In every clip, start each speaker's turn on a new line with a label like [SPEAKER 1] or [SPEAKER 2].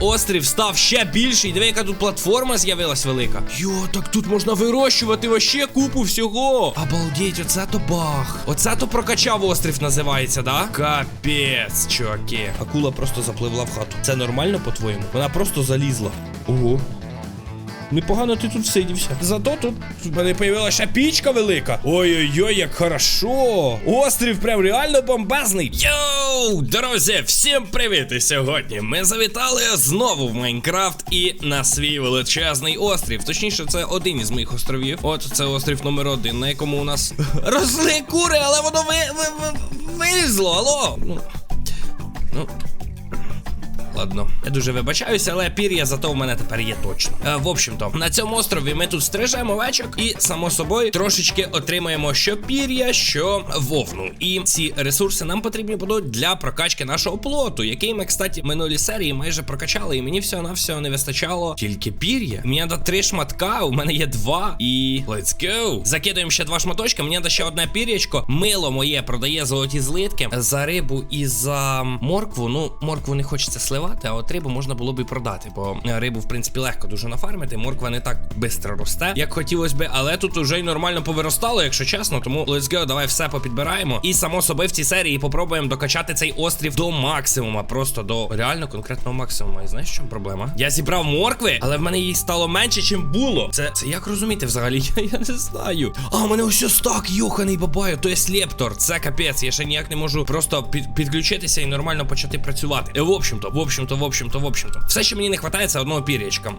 [SPEAKER 1] Острів став ще більший. Диви, яка тут платформа з'явилась велика. Йо, так тут можна вирощувати вообще купу всього. Обалдеть, оце то бах. Оце то прокачав острів називається, да? Капець, чуваки. Акула просто запливла в хату. Це нормально, по-твоєму? Вона просто залізла. Ого. Непогано ти тут всидівся. Зато тут в мене появилася пічка велика. Ой-ой-ой, як хорошо. Острів прям реально бомбезний. Йоу, друзі, всім привіт! І сьогодні ми завітали знову в Майнкрафт і на свій величезний острів. Точніше, це один із моїх островів. От це острів номер один, на якому у нас росли кури, але воно ви, ви, ви, вилізло. Алло. Ну, ну. Ладно, я дуже вибачаюся, але пір'я зато в мене тепер є точно. Е, в общем-то, на цьому острові ми тут стрижемо овечок і, само собою, трошечки отримаємо що пір'я, що вовну. І ці ресурси нам потрібні будуть для прокачки нашого плоту, який ми, кстати, в минулій серії майже прокачали, і мені всього на всього не вистачало тільки пір'я. Мені треба три шматка, у мене є два. І let's go. Закидуємо ще два шматочка. Мені треба ще одне пір'ячко. Мило моє продає золоті злитки за рибу і за моркву. Ну, моркву не хочеться сливати, а от рибу можна було б і продати, бо рибу, в принципі, легко дуже нафармити. Морква не так швидко росте, як хотілося би, але тут уже й нормально повиростало, якщо чесно. Тому let's go, давай все попідбираємо. І само собою в цій серії попробуємо докачати цей острів до максимума, просто до реально конкретного максимума. І знаєш, чому проблема? Я зібрав моркви, але в мене їх стало менше, чим було. Це це як розуміти взагалі? Я, я не знаю. А, у мене ось стак, йоханий бабаю, то є слептор. Це капець. Я ще ніяк не можу просто під, підключитися і нормально почати працювати. Е, в общем-то, в общем-то, в общем-то, в общем-то. Все, що мені не вистачає, одного пір'ячка.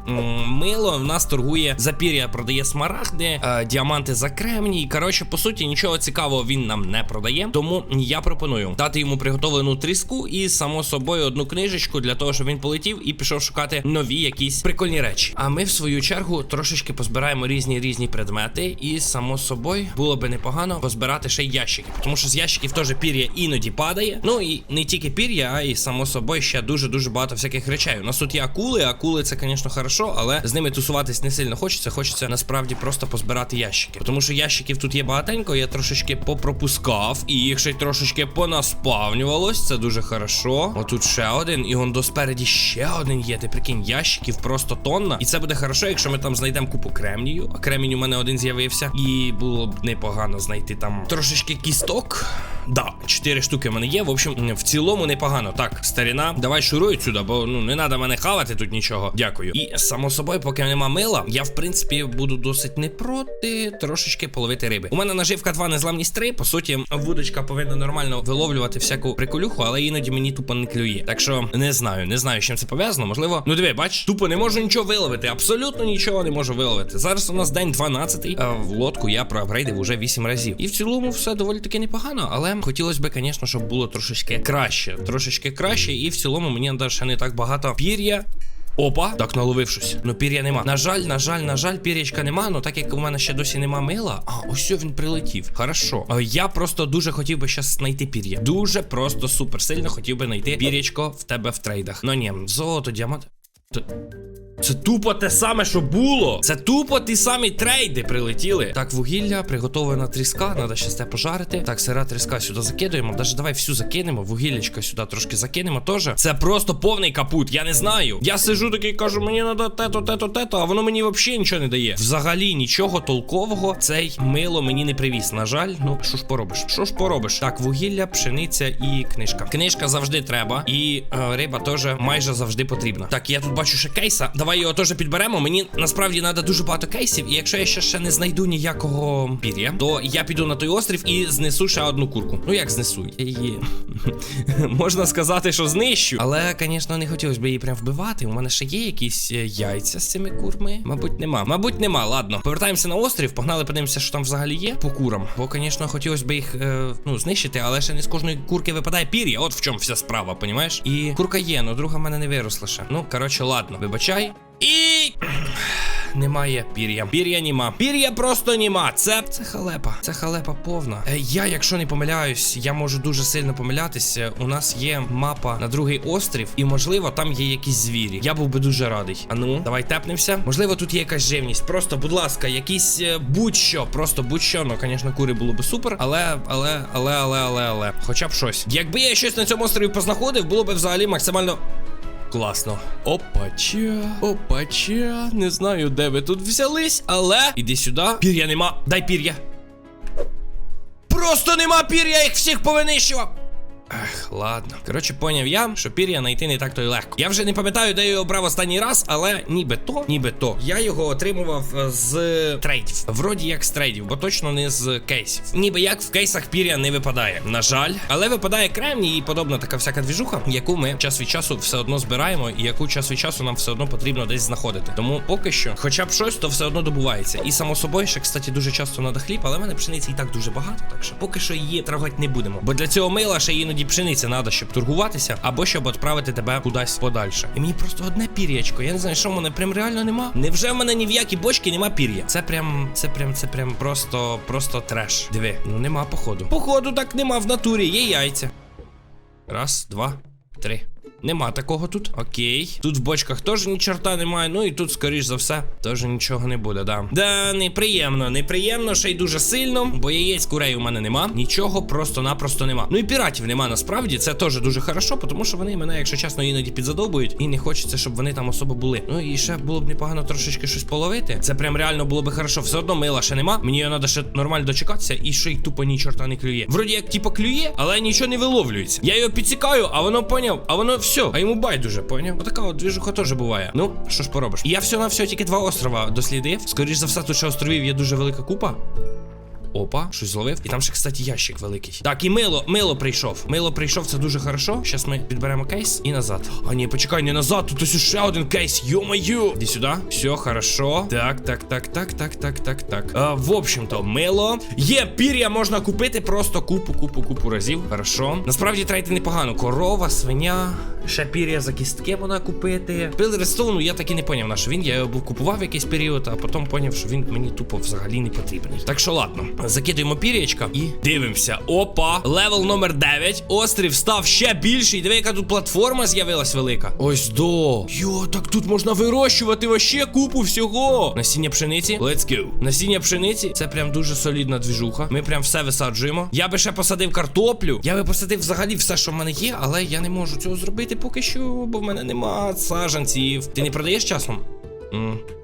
[SPEAKER 1] Мило в нас торгує за пір'я, продає смарагди, е, діаманти за кремній. Коротше, по суті, нічого цікавого він нам не продає. Тому я пропоную дати йому приготовлену тріску і, само собою, одну книжечку для того, щоб він полетів і пішов шукати нові якісь прикольні речі. А ми, в свою чергу, трошечки позбираємо різні різні предмети, і само собою було би непогано позбирати ще ящики. Тому що з ящиків теж пір'я іноді падає. Ну і не тільки пір'я, а й само собою ще дуже дуже багато всяких речей. У нас тут є акули. Акули це, звісно, хорошо, але з ними тусуватись не сильно хочеться. Хочеться насправді просто позбирати ящики. Тому що ящиків тут є багатенько, я трошечки попропускав, і їх ще й трошечки понаспавнювалось. Це дуже хорошо. Отут ще один, і он до спереді ще один є. Ти прикинь, ящиків просто тонна. І це буде хорошо, якщо ми там знайдемо купу кремнію. А кремінь у мене один з'явився. І було б непогано знайти там трошечки кісток. Да, чотири штуки в мене є. В общем, в цілому непогано. Так, старіна, давай шуруй сюди, бо ну не треба мене хавати тут нічого. Дякую. І само собою, поки нема мила, я в принципі буду досить не проти трошечки половити риби. У мене наживка 2, незламність 3. По суті, вудочка повинна нормально виловлювати всяку приколюху, але іноді мені тупо не клює. Так що не знаю, не знаю, з чим це пов'язано. Можливо, ну диви, бач, тупо не можу нічого виловити. Абсолютно нічого не можу виловити. Зараз у нас день 12, а в лодку я проапгрейдив уже 8 разів. І в цілому все доволі таки непогано, але хотілося б, звісно, щоб було трошечки краще. Трошечки краще, і в цілому мені треба ще не так багато пір'я. Опа, так наловив щось. Ну пір'я нема. На жаль, на жаль, на жаль, пір'ячка нема. Ну так як у мене ще досі нема мила. А, ось він прилетів. Хорошо. Я просто дуже хотів би зараз знайти пір'я. Дуже просто супер сильно хотів би знайти пір'ячко в тебе в трейдах. Ну ні, золото, діамант. Це тупо те саме, що було. Це тупо ті самі трейди прилетіли. Так, вугілля, приготовлена тріска. Надо ще те пожарити. Так, сира тріска сюди закидуємо. Даже давай всю закинемо. Вугіллячка сюди трошки закинемо теж. Це просто повний капут. Я не знаю. Я сижу такий кажу, мені треба тето, тето, тето, а воно мені взагалі нічого не дає. Взагалі нічого толкового цей мило мені не привіз. На жаль, ну що ж поробиш? Що ж поробиш? Так, вугілля, пшениця і книжка. Книжка завжди треба, і е, риба теж майже завжди потрібна. Так, я тут бачу ще кейса. Давай його теж підберемо. Мені насправді треба дуже багато кейсів. І якщо я ще, ще не знайду ніякого пір'я, то я піду на той острів і знесу ще одну курку. Ну як знесу? Я її можна сказати, що знищу. Але, звісно, не хотілося б її прям вбивати. У мене ще є якісь е, яйця з цими курми. Мабуть, нема. Мабуть, нема. Ладно, повертаємося на острів, погнали, подивимося, що там взагалі є по курам. Бо, звісно, хотілося б їх е, ну, знищити, але ще не з кожної курки випадає пір'я. От в чому вся справа, понімаєш? І курка є, але друга в мене не виросла ще. Ну, коротше, ладно, вибачай. І. Немає пір'я. Пір'я нема. Пір'я просто нема. Це це халепа. Це халепа повна. Е, я, якщо не помиляюсь, я можу дуже сильно помилятися. У нас є мапа на другий острів, і можливо там є якісь звірі. Я був би дуже радий. А ну, давай тепнемося. Можливо, тут є якась живність. Просто, будь ласка, якісь е, будь-що. Просто будь-що. Ну, звісно, кури було би супер. Але, але, але, але, але, але. Хоча б щось. Якби я щось на цьому острові познаходив, було б взагалі максимально. Класно. Опача, опача. Не знаю, де ви тут взялись, але іди сюди. Пір'я нема. Дай пір'я. Просто нема пір'я, їх всіх повинищував. Ех, ладно. Коротше, поняв я, що пір'я знайти не так то й легко. Я вже не пам'ятаю, де я його брав останній раз, але ніби то, ніби то. Я його отримував е, з трейдів. Вроді як з трейдів, бо точно не з кейсів. Ніби як в кейсах пір'я не випадає. На жаль, але випадає кремній і подобна така всяка двіжуха, яку ми час від часу все одно збираємо, і яку час від часу нам все одно потрібно десь знаходити. Тому поки що, хоча б щось, то все одно добувається. І само собою, ще, кстати, дуже часто надо хліб, але в мене пшениці і так дуже багато, так що поки що її трогати не будемо. Бо для цього мила ще іноді пшениця треба, щоб торгуватися, або щоб відправити тебе кудись подальше. І мені просто одне пір'ячко. Я не знаю, що в мене прям реально нема. Невже в мене ні в які бочки нема пір'я? Це прям, це прям, це прям просто, просто треш. Диви, ну нема походу. Походу, так нема в натурі, є яйця. Раз, два, три. Нема такого тут. Окей. Тут в бочках теж ні чорта немає. Ну і тут, скоріш за все, теж нічого не буде, да. Да, неприємно, неприємно, ще й дуже сильно. Бо яєць курей у мене нема. Нічого просто-напросто нема. Ну і піратів нема насправді. Це теж дуже хорошо, тому що вони мене, якщо чесно, іноді підзадовбують. І не хочеться, щоб вони там особо були. Ну і ще було б непогано трошечки щось половити. Це прям реально було би хорошо. Все одно мила ще нема. Мені його треба ще нормально дочекатися, і ще й тупо ні чорта не клює. Вроді як типу клює, але нічого не виловлюється. Я його підсікаю, а воно поняв, а воно все, а йому байдуже, поняв? Отака от двіжуха теж буває. Ну, що ж поробиш? Я все на все тільки два острова дослідив. Скоріше за все, тут ще островів є дуже велика купа. Опа, щось зловив. І там ще, кстати, ящик великий. Так, і мило, мило прийшов. Мило прийшов, це дуже хорошо. Зараз ми підберемо кейс і назад. А ні, почекай, не назад. Тут ось ще один кейс. Йо-моє. Іди сюди. Все, хорошо. Так, так, так, так, так, так, так, так. А, в общем-то, мило. Є пір'я можна купити просто купу, купу, купу разів. Хорошо. Насправді трейти непогано. Корова, свиня. Ще пір'я за кістки можна купити. Пил Рестоуну я так і не поняв, на що він. Я його був купував якийсь період, а потім поняв, що він мені тупо взагалі не потрібний. Так що ладно, закидуємо пір'ячка і дивимося. Опа, левел номер 9. Острів став ще більший. Диви, яка тут платформа з'явилась велика. Ось до. Йо, так тут можна вирощувати вообще купу всього. Насіння пшениці. Let's go. Насіння пшениці. Це прям дуже солідна двіжуха. Ми прям все висаджуємо. Я би ще посадив картоплю. Я би посадив взагалі все, що в мене є, але я не можу цього зробити поки що, бо в мене нема саджанців. Ти не продаєш часом?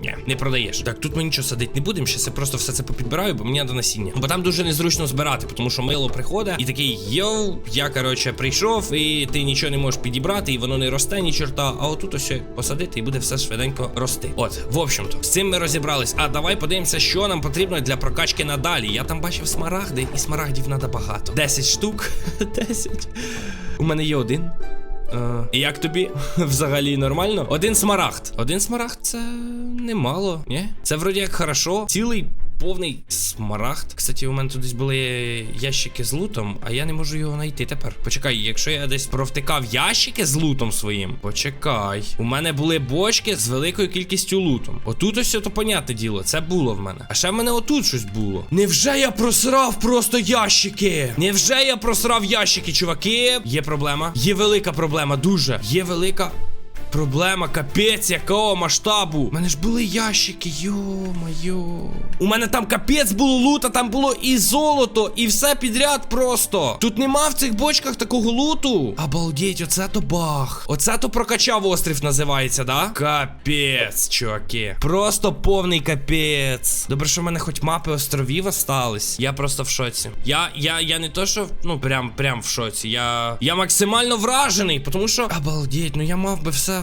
[SPEAKER 1] Ні, не продаєш. Так, тут ми нічого садити не будемо. Ще я просто все це попідбираю, бо мені треба насіння. Бо там дуже незручно збирати, тому що мило приходить і такий йоу, я коротше прийшов, і ти нічого не можеш підібрати, і воно не росте ні чорта. А отут ось посадити, і буде все швиденько рости. От, в общем-то, з цим ми розібрались. А давай подивимося, що нам потрібно для прокачки надалі. Я там бачив смарагди, і смарагдів треба багато. 10 штук. 10. У мене є один. Е, як тобі взагалі нормально? Один смарагд. Один смарагд це немало, ні? Це вроді як хорошо. Цілий повний смарагд. Кстати, у мене тут десь були ящики з лутом, а я не можу його знайти тепер. Почекай, якщо я десь провтикав ящики з лутом своїм, почекай. У мене були бочки з великою кількістю лутом. Отут ось то понятне діло, це було в мене. А ще в мене отут щось було. Невже я просрав просто ящики? Невже я просрав ящики, чуваки? Є проблема. Є велика проблема, дуже. Є велика. Проблема, капець, якого масштабу. У мене ж були ящики, йо-майо. У мене там капець було лута, там було і золото, і все підряд просто. Тут нема в цих бочках такого луту. Обалдеть, оце то бах. Оце то прокачав острів називається, да? Капець, чуваки. Просто повний капець. Добре, що в мене хоч мапи островів остались. Я просто в шоці. Я, я, я не то, що, ну, прям, прям в шоці. Я, я максимально вражений, тому що. Обалдеть, ну я мав би все.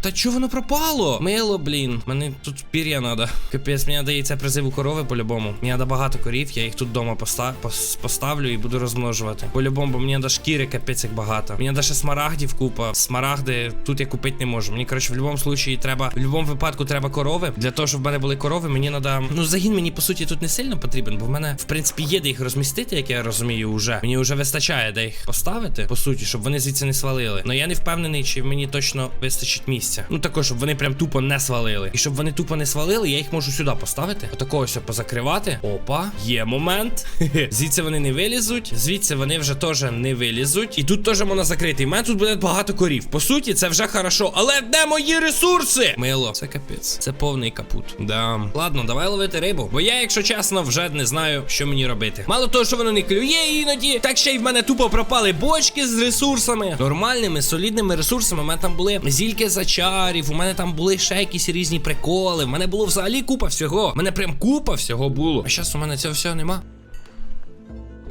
[SPEAKER 1] Та чого воно пропало? Мило, блін. Мене тут пір'я надо. Капець, мені дається призив у корови по-любому. Мені треба багато корів, я їх тут вдома поста... поставлю і буду розмножувати. По-любому, бо мені треба шкіри, капець як багато. Мені треба ще смарагдів купа. Смарагди тут я купити не можу. Мені, коротше, в будь-якому случаї треба. В будь-якому випадку треба корови. Для того, щоб в мене були корови, мені треба. Ну, загін мені по суті тут не сильно потрібен, бо в мене, в принципі, є де їх розмістити, як я розумію, уже. Мені вже вистачає де їх поставити, по суті, щоб вони звідси не свалили. Но я не впевнений, чи мені точно вистачить. Вистачить місця. Ну також, щоб вони прям тупо не свалили. І щоб вони тупо не свалили, я їх можу сюди поставити. Отакого ось позакривати. Опа, є момент. Звідси вони не вилізуть. Звідси вони вже теж не вилізуть. І тут теж можна закрити. І в мене тут буде багато корів. По суті, це вже хорошо. Але де мої ресурси? Мило, це капець. Це повний капут. Да. Ладно, давай ловити рибу. Бо я, якщо чесно, вже не знаю, що мені робити. Мало того, що воно не клює іноді, так ще й в мене тупо пропали бочки з ресурсами. Нормальними, солідними ресурсами. У мене там були зільки зачарів, у мене там були ще якісь різні приколи. В мене було взагалі купа всього. У мене прям купа всього було. А зараз у мене цього всього нема.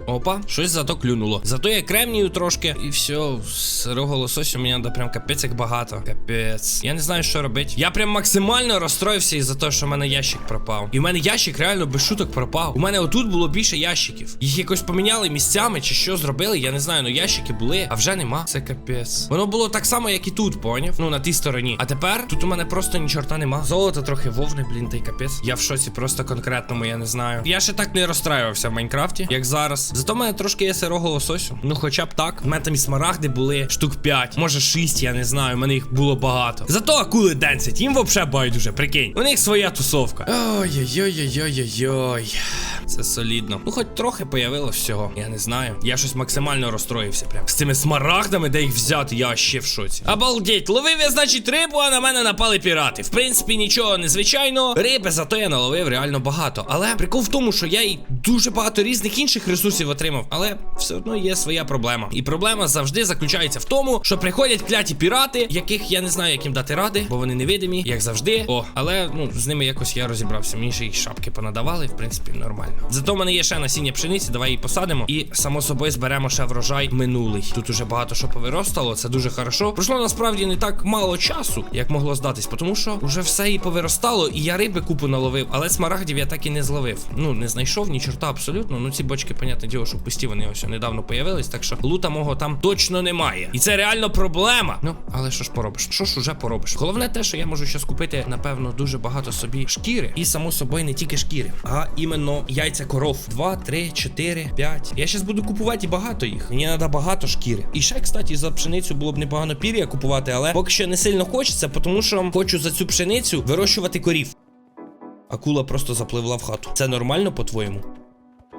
[SPEAKER 1] Опа, щось зато клюнуло. Зато я кремнію трошки. І все, сирого лососю мені треба прям капець як багато. Капець. Я не знаю, що робити. Я прям максимально розстроївся із-за того, що в мене ящик пропав. І в мене ящик реально без шуток пропав. У мене отут було більше ящиків. Їх якось поміняли місцями чи що зробили, я не знаю, ну ящики були, а вже нема. Це капець. Воно було так само, як і тут, поняв? Ну, на тій стороні. А тепер тут у мене просто ні чорта нема. Золото трохи вовни, блін, та й капець. Я в шоці просто конкретному, я не знаю. Я ще так не розстраювався в Майнкрафті, як зараз. Зато в мене трошки є сирого лососю. Ну, хоча б так. У мене там і смарагди були штук 5, може 6, я не знаю. У мене їх було багато. Зато акули денсять, їм вообще байдуже, прикинь. У них своя тусовка. Ой-ой-ой-ой-ой-ой. Це солідно. Ну, хоч трохи появилось всього. Я не знаю. Я щось максимально розстроївся. Прям з цими смарагдами, де їх взяти, я ще в шоці. Обалдеть, ловив я, значить, рибу, а на мене напали пірати. В принципі, нічого незвичайного. Риби, зато я наловив реально багато. Але прикол в тому, що я і дуже багато різних інших ресурсів отримав. Але все одно є своя проблема. І проблема завжди заключається в тому, що приходять кляті пірати, яких я не знаю, як їм дати ради, бо вони невидимі, як завжди. О, але ну з ними якось я розібрався. Мені ще їх шапки понадавали, в принципі, нормально. Зато в мене є ще насіння пшениці, давай її посадимо. І само собою зберемо ще врожай минулий. Тут уже багато що повиростало, це дуже хорошо. Пройшло насправді не так мало часу, як могло здатись, тому що вже все і повиростало, і я риби купу наловив, але смарагдів я так і не зловив. Ну, не знайшов ні чорта абсолютно. Ну ці бочки, понятне діло, що пусті вони ось недавно появились, так що лута мого там точно немає. І це реально проблема. Ну, але що ж поробиш? Що ж уже поробиш? Головне те, що я можу зараз купити, напевно, дуже багато собі шкіри. І само собою не тільки шкіри, а іменно яйця коров. 2, 3, 4, 5. Я зараз буду купувати і багато їх. Мені треба багато шкіри. І ще, кстати, за пшеницю було б непогано пір'я купувати, але поки що не сильно хочеться, тому що хочу за цю пшеницю вирощувати корів. Акула просто запливла в хату. Це нормально, по-твоєму?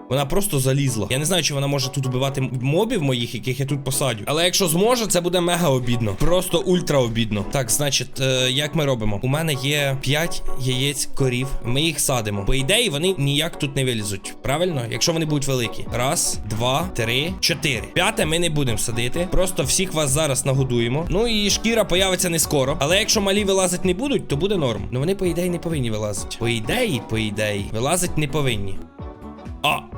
[SPEAKER 1] Вона просто залізла. Я не знаю, чи вона може тут убивати мобів моїх, яких я тут посадю. Але якщо зможе, це буде мега обідно. Просто ультра обідно. Так, значить, е, як ми робимо? У мене є 5 яєць корів. Ми їх садимо. По ідеї, вони ніяк тут не вилізуть. Правильно? Якщо вони будуть великі. Раз, два, три, чотири. П'яте ми не будемо садити. Просто всіх вас зараз нагодуємо. Ну і шкіра появиться не скоро. Але якщо малі вилазить не будуть, то буде норм. Ну вони, по ідеї, не повинні вилазити. По ідеї, по ідеї, вилазить не повинні. А.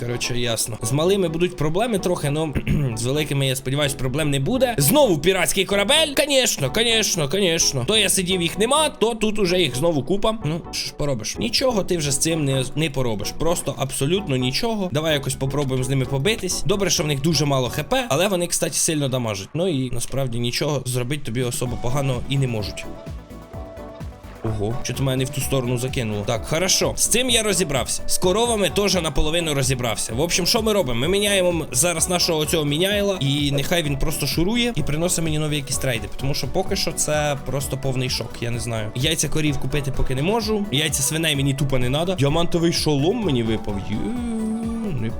[SPEAKER 1] Коротше, ясно. З малими будуть проблеми трохи, но з великими, я сподіваюся, проблем не буде. Знову піратський корабель? Конечно, конечно, конечно. То я сидів, їх нема, то тут уже їх знову купа. Ну, що ж поробиш? Нічого ти вже з цим не, не поробиш. Просто абсолютно нічого. Давай якось попробуємо з ними побитись. Добре, що в них дуже мало хп, але вони, кстати, сильно дамажать. Ну і насправді нічого зробити тобі особо погано і не можуть. Ого, що ти мене не в ту сторону закинуло. Так, хорошо. З цим я розібрався. З коровами теж наполовину розібрався. В общем, що ми робимо? Ми міняємо зараз нашого цього міняйла, і нехай він просто шурує і приносить мені нові якісь трейди. Тому що поки що це просто повний шок. Я не знаю. Яйця корів купити поки не можу. Яйця свиней мені тупо не треба. Діамантовий шолом мені випав. Є.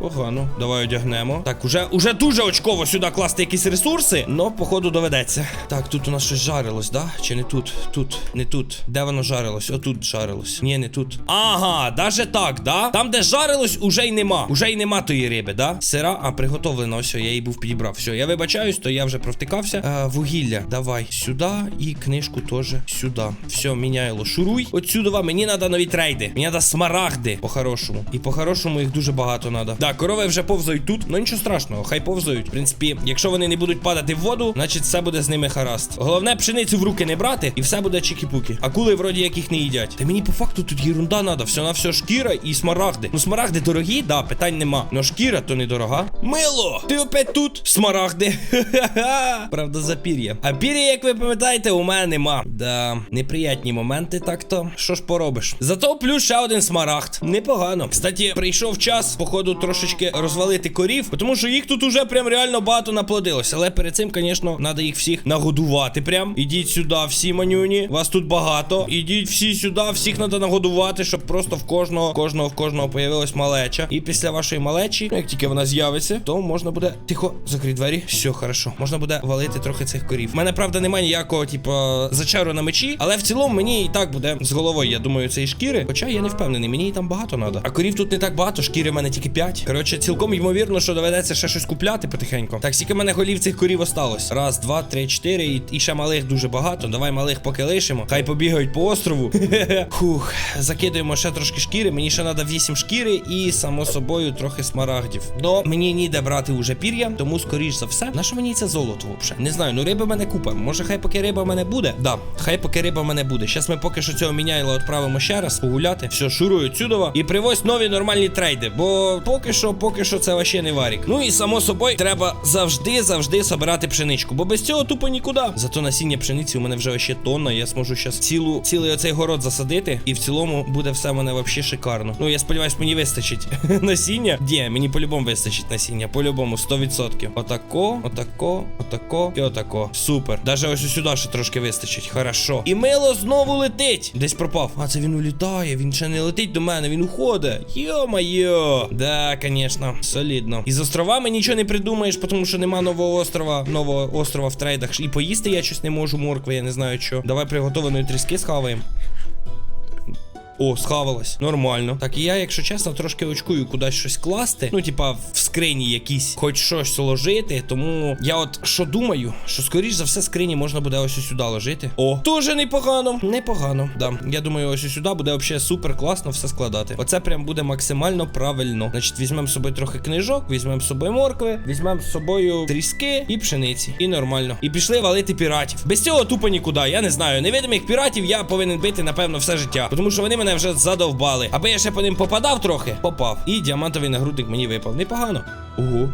[SPEAKER 1] Непогано. Давай одягнемо. Так, уже уже дуже очково сюди класти якісь ресурси, но походу доведеться. Так, тут у нас щось жарилось, да? Чи не тут? Тут, не тут. Де воно жарилось? Отут жарилось. Ні, не тут. Ага, даже так, да? Там, де жарилось, уже й нема. Уже й нема тої риби, да? Сира, а приготовлена, все, я її був підібрав. Все, я вибачаюсь, то я вже провтикався. А, вугілля, давай сюди і книжку теж сюди. Все, міняйло. Шуруй. Отсюди мені треба нові трейди. Мені треба смарагди по-хорошому. І по-хорошому їх дуже багато треба. Да, корови вже повзають тут. Ну нічого страшного, хай повзають. В принципі, якщо вони не будуть падати в воду, значить все буде з ними харазд. Головне пшеницю в руки не брати, і все буде чики-пуки. Акули вроді як їх не їдять. Та мені по факту тут єрунда треба. Все на все шкіра і смарагди. Ну, смарагди дорогі, да, питань нема. Но шкіра то не дорога. Мило! Ти опять тут? Смарагди. Правда, за пір'я. А пір'я, як ви пам'ятаєте, у мене нема. Да, неприятні моменти, так-то. Що ж поробиш? Зато плюс ще один смарагд. Непогано. Кстати, прийшов час, походу, трошечки розвалити корів, тому що їх тут уже прям реально багато наплодилося. Але перед цим, звісно, треба їх всіх нагодувати. Прям ідіть сюди, всі манюні. Вас тут багато. Ідіть всі сюди, всіх треба нагодувати, щоб просто в кожного, кожного, в кожного появилась малеча. І після вашої малечі, ну, як тільки вона з'явиться, то можна буде тихо закрити двері. Все, хорошо. Можна буде валити трохи цих корів. У мене правда немає ніякого, типу, зачару на мечі, але в цілому мені і так буде з головою, я думаю, цієї шкіри. Хоча я не впевнений, мені і там багато треба. А корів тут не так багато, шкіри в мене тільки 5. Коротше, цілком ймовірно, що доведеться ще щось купляти потихеньку. Так, скільки мене голів цих корів осталось? Раз, два, три, чотири. І, і ще малих дуже багато. Давай малих поки лишимо. Хай побігають по острову. Хух, закидуємо ще трошки шкіри. Мені ще треба 8 шкіри і, само собою, трохи смарагдів. Но мені ніде брати уже пір'я, тому скоріш за все. На що мені це золото взагалі? Не знаю, ну риби мене купа. Може, хай поки риба мене буде? Да, хай поки риба мене буде. Щас ми поки що цього міняйла відправимо ще раз погуляти. Все, шурую отсюдова. І привозь нові нормальні трейди. Бо поки що, поки що це вообще не варік. Ну і само собою, треба завжди, завжди собирати пшеничку. Бо без цього тупо нікуди. Зато насіння пшениці у мене вже ще тонна. Я зможу зараз цілу цілий оцей город засадити. І в цілому буде все в мене вообще шикарно. Ну я сподіваюсь, мені вистачить насіння. Ді, мені по-любому вистачить насіння. По-любому, 100%. Отако, отако, отако і отако. Супер. Даже ось сюди ще трошки вистачить. Хорошо. І мило знову летить. Десь пропав. А це він улітає. Він ще не летить до мене, він уходить. Йо-майо. Да, звісно, солідно. Із островами нічого не придумаєш, тому що нема нового острова, нового острова в трейдах. І поїсти я щось не можу, моркви, я не знаю що. Давай приготованої тріски схаваємо. О, схавалась. Нормально. Так, і я, якщо чесно, трошки очкую кудись щось класти. Ну, типа, в скрині якісь, хоч щось ложити. Тому я от що думаю, що скоріш за все скрині можна буде ось сюди ложити. О, дуже непогано. Непогано. Да. Я думаю, ось сюди буде взагалі супер класно все складати. Оце прям буде максимально правильно. Значить, візьмемо з собою трохи книжок, візьмемо з собою моркви, візьмемо з собою тріски і пшениці. І нормально. І пішли валити піратів. Без цього тупо нікуди. Я не знаю. Невидимих піратів я повинен бити, напевно, все життя. Тому що вони мене вже задовбали. Аби я ще по ним попадав трохи, попав. І діамантовий нагрудник мені випав. Непогано. Ого.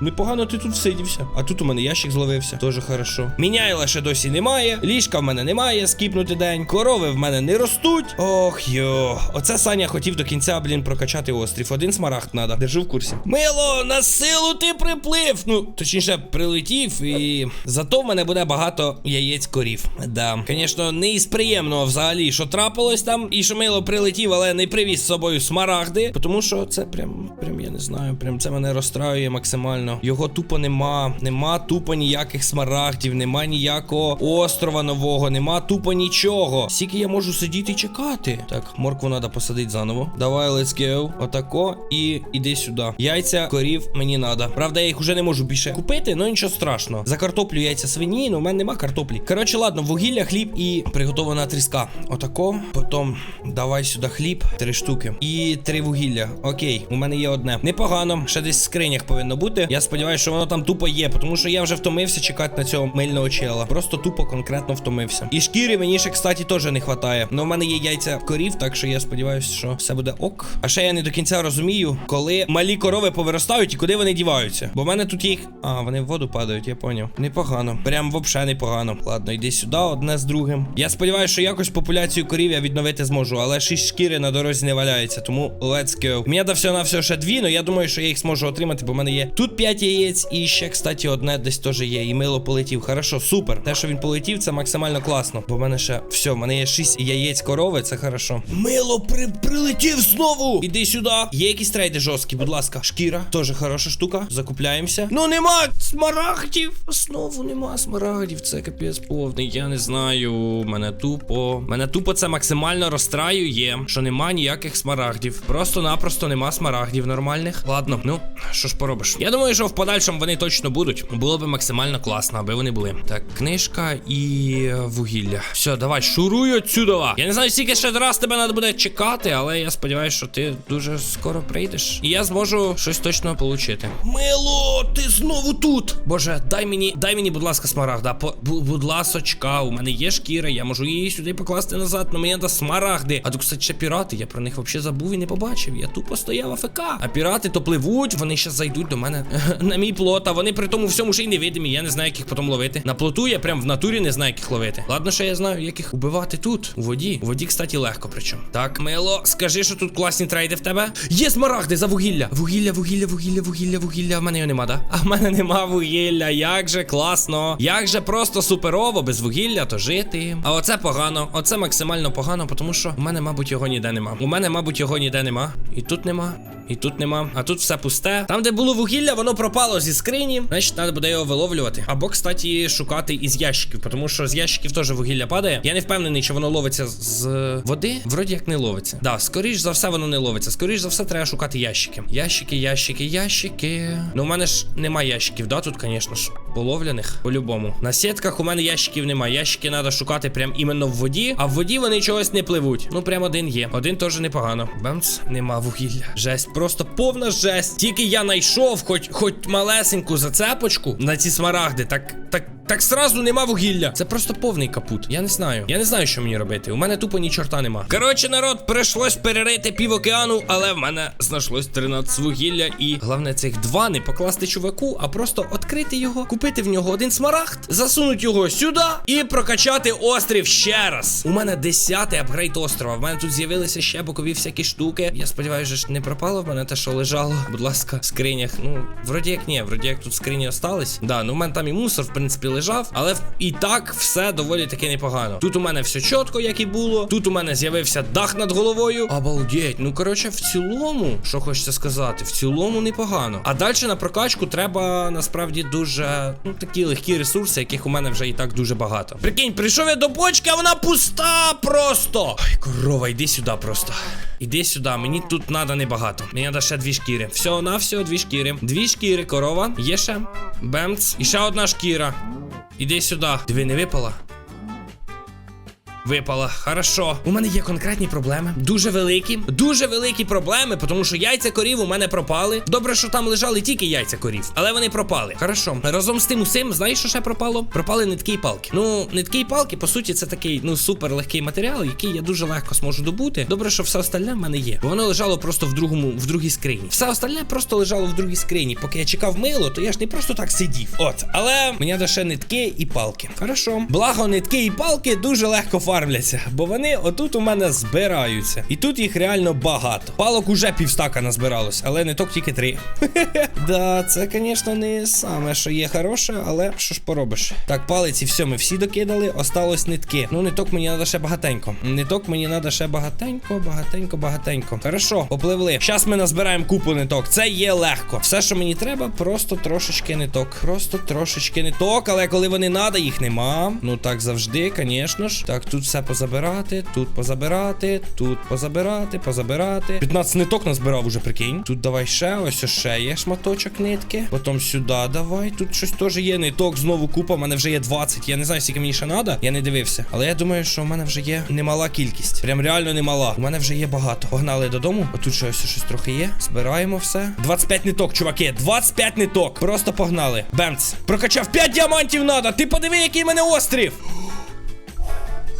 [SPEAKER 1] Непогано ти тут всидівся. А тут у мене ящик зловився. Тоже хорошо. Міняйла ще досі немає. Ліжка в мене немає, скіпнути день. Корови в мене не ростуть. Ох йо. Оце Саня хотів до кінця, блін, прокачати острів. Один смарагд надо. Держу в курсі. Мило, на силу ти приплив. Ну, точніше, прилетів, і зато в мене буде багато яєць корів. Да. Звісно, не із приємного взагалі, що трапилось там, і що мило прилетів, але не привіз з собою смарагди. Тому що це прям, прям, я не знаю, прям це мене розстраює максимально. Його тупо нема. Нема тупо ніяких смарагдів, нема ніякого острова нового, нема тупо нічого. Скільки я можу сидіти і чекати. Так, моркву треба посадити заново. Давай, let's go. Отако. І іди сюди. Яйця корів мені треба. Правда, я їх уже не можу більше купити, але нічого страшного. За картоплю яйця свині, ну в мене нема картоплі. Коротше, ладно, вугілля, хліб і приготована тріска. Отако. Потім давай сюди хліб, три штуки. І три вугілля. Окей, у мене є одне. Непогано. Ще десь в скринях повинно бути. Я сподіваюся, що воно там тупо є, тому що я вже втомився чекати на цього мильного чела. Просто тупо конкретно втомився. І шкіри мені ще, кстати, теж не вистачає. Ну, в мене є яйця корів, так що я сподіваюся, що все буде ок. А ще я не до кінця розумію, коли малі корови повиростають і куди вони діваються. Бо в мене тут їх. А, вони в воду падають, я поняв. Непогано. Прям взагалі непогано. Ладно, йди сюди, одне з другим. Я сподіваюся, що якось популяцію корів я відновити зможу, але шість шкіри на дорозі не валяється, тому let's go. Мені до всього на всього ще дві, але я думаю, що я їх зможу отримати, бо в мене є тут 5 яєць, і ще, кстати, одне десь теж є. І мило полетів. Хорошо, супер. Те, що він полетів, це максимально класно. Бо в мене ще все, в мене є 6 яєць корови, це хорошо. Мило при прилетів знову. Іди сюди. Є якісь трейди жорсткі, будь ласка. Шкіра, теж хороша штука. Закупляємося. Ну нема смарагдів. Знову нема смарагдів. Це капець повний. Я не знаю. Мене тупо. Мене тупо це максимально розстраює, що нема ніяких смарагдів. Просто-напросто нема смарагдів нормальних. Ладно, ну що ж поробиш. Я думаю, що в подальшому вони точно будуть. Було би максимально класно, аби вони були. Так, книжка і вугілля. Все, давай, шуруй отсюда. Я не знаю, скільки ще раз тебе треба буде чекати, але я сподіваюся, що ти дуже скоро прийдеш. І я зможу щось точно отримати. Мило, ти знову тут. Боже, дай мені, дай мені, будь ласка, смарагда. По, будь ласочка, у мене є шкіра, я можу її сюди покласти назад, але мені треба смарагди. А тут, кстати, ще пірати. Я про них взагалі забув і не побачив. Я тупо стояв АФК. А пірати то пливуть, вони ще зайдуть до мене на мій плот, а вони при тому всьому ще й невидимі. Я не знаю, як їх потім ловити. На плоту я прям в натурі не знаю, як їх ловити. Ладно, що я знаю, як їх убивати тут, у воді. У воді, кстати, легко причому. Так, мило, скажи, що тут класні трейди в тебе. Є смарагди за вугілля. Вугілля, вугілля, вугілля, вугілля, вугілля. В мене його нема, да? А в мене нема вугілля. Як же класно. Як же просто суперово, без вугілля, то жити. А оце погано. Оце максимально погано, тому що у мене, мабуть, його ніде нема. У мене, мабуть, його ніде нема. І тут нема. І тут нема. А тут все пусте. Там, де було вугілля, воно пропало зі скрині. Значить, треба буде його виловлювати. Або, кстати, шукати із ящиків, тому що з ящиків теж вугілля падає. Я не впевнений, чи воно ловиться з води. Вроді як не ловиться. Да, скоріш за все, воно не ловиться. Скоріш за все, треба шукати ящики. Ящики, ящики, ящики. Ну, у мене ж немає ящиків, да, тут, звісно ж. Половлених по-любому. На сітках у мене ящиків немає. Ящики треба шукати прям іменно в воді, а в воді вони чогось не пливуть. Ну, прям один є. Один теж непогано. Бемц, нема вугілля. Жесть, просто повна жесть. Тільки я знайшов хоч хоч малесеньку зацепочку на ці смарагди, так. так. Так сразу нема вугілля. Це просто повний капут. Я не знаю. Я не знаю, що мені робити. У мене тупо ні чорта нема. Коротше, народ, прийшлось перерити пів океану, але в мене знайшлось 13 вугілля. І головне, цих два не покласти чуваку, а просто відкрити його, купити в нього один смарагд, засунути його сюди і прокачати острів ще раз. У мене 10-й апгрейд острова. В мене тут з'явилися ще бокові всякі штуки. Я сподіваюся, що не пропало в мене те, що лежало. Будь ласка, в скринях. Ну, вроді як ні, вроді як тут скрині остались. Да, ну в мене там і мусор, в принципі, лежав, але і так все доволі таки непогано. Тут у мене все чітко, як і було. Тут у мене з'явився дах над головою. Обалдеть. Ну коротше, в цілому, що хочеться сказати, в цілому непогано. А далі на прокачку треба насправді дуже ну такі легкі ресурси, яких у мене вже і так дуже багато. Прикинь, прийшов я до бочки, а вона пуста просто. Ой, корова, йди сюди просто. Іди сюди, мені тут треба небагато. Мені треба ще дві шкіри. Всього на всього дві шкіри. Дві шкіри, корова. Є ще. Бемц. І ще одна шкіра. Іди сюди. Диви, не випала. Випала, хорошо. У мене є конкретні проблеми. Дуже великі. Дуже великі проблеми, тому що яйця корів у мене пропали. Добре, що там лежали тільки яйця корів, але вони пропали. Хорошо. Разом з тим усім, знаєш, що ще пропало? Пропали нитки і палки. Ну, нитки і палки, по суті, це такий ну супер легкий матеріал, який я дуже легко зможу добути. Добре, що все остальне в мене є. Бо воно лежало просто в другому, в другій скрині. Все остальне просто лежало в другій скрині. Поки я чекав мило, то я ж не просто так сидів. От, але мені ще нитки і палки. Хорошо. Благо, нитки і палки дуже легко фармляться, бо вони отут у мене збираються. І тут їх реально багато. Палок уже півстака назбиралось, але ниток тільки три. Да, це, звісно, не саме, що є хороше, але що ж поробиш. Так, палиці, все, ми всі докидали, осталось нитки. Ну, ниток мені треба ще багатенько. Ниток мені треба ще багатенько, багатенько, багатенько. Хорошо, попливли. Зараз ми назбираємо купу ниток. Це є легко. Все, що мені треба, просто трошечки ниток. Просто трошечки ниток, але коли вони треба, їх нема. Ну так завжди, звісно ж. Так, тут все позабирати, тут позабирати, тут позабирати, позабирати. 15 ниток назбирав уже, прикинь. Тут давай ще, ось ще є шматочок нитки. Потім сюди давай. Тут щось теж є. Ниток знову купа. У мене вже є 20. Я не знаю, скільки мені ще треба. Я не дивився. Але я думаю, що у мене вже є немала кількість. Прям реально немала. У мене вже є багато. Погнали додому. Отут ще ось щось трохи є. Збираємо все. 25 ниток, чуваки. 25 ниток. Просто погнали. Бемц. Прокачав 5 діамантів надо. Ти подиви, який в мене острів.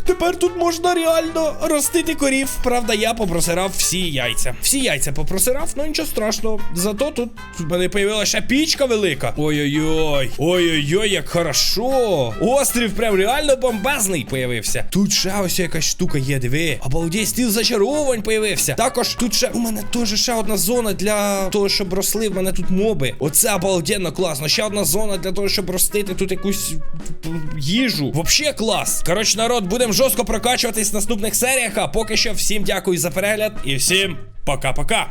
[SPEAKER 1] Тепер тут можна реально ростити корів. Правда, я попросирав всі яйця. Всі яйця попросирав, ну нічого страшного. Зато тут в мене появилася пічка велика. Ой-ой-ой. Ой-ой-ой, як хорошо. Острів прям реально бомбезний появився. Тут ще ось якась штука є, диви. Обалдеть, стіл зачаровань появився. Також тут ще у мене теж ще одна зона для того, щоб росли. В мене тут моби. Оце обалденно класно. Ще одна зона для того, щоб ростити тут якусь їжу. Вообще клас. Коротше, народ, будемо жорстко прокачуватись в наступних серіях. А поки що всім дякую за перегляд і всім пока-пока.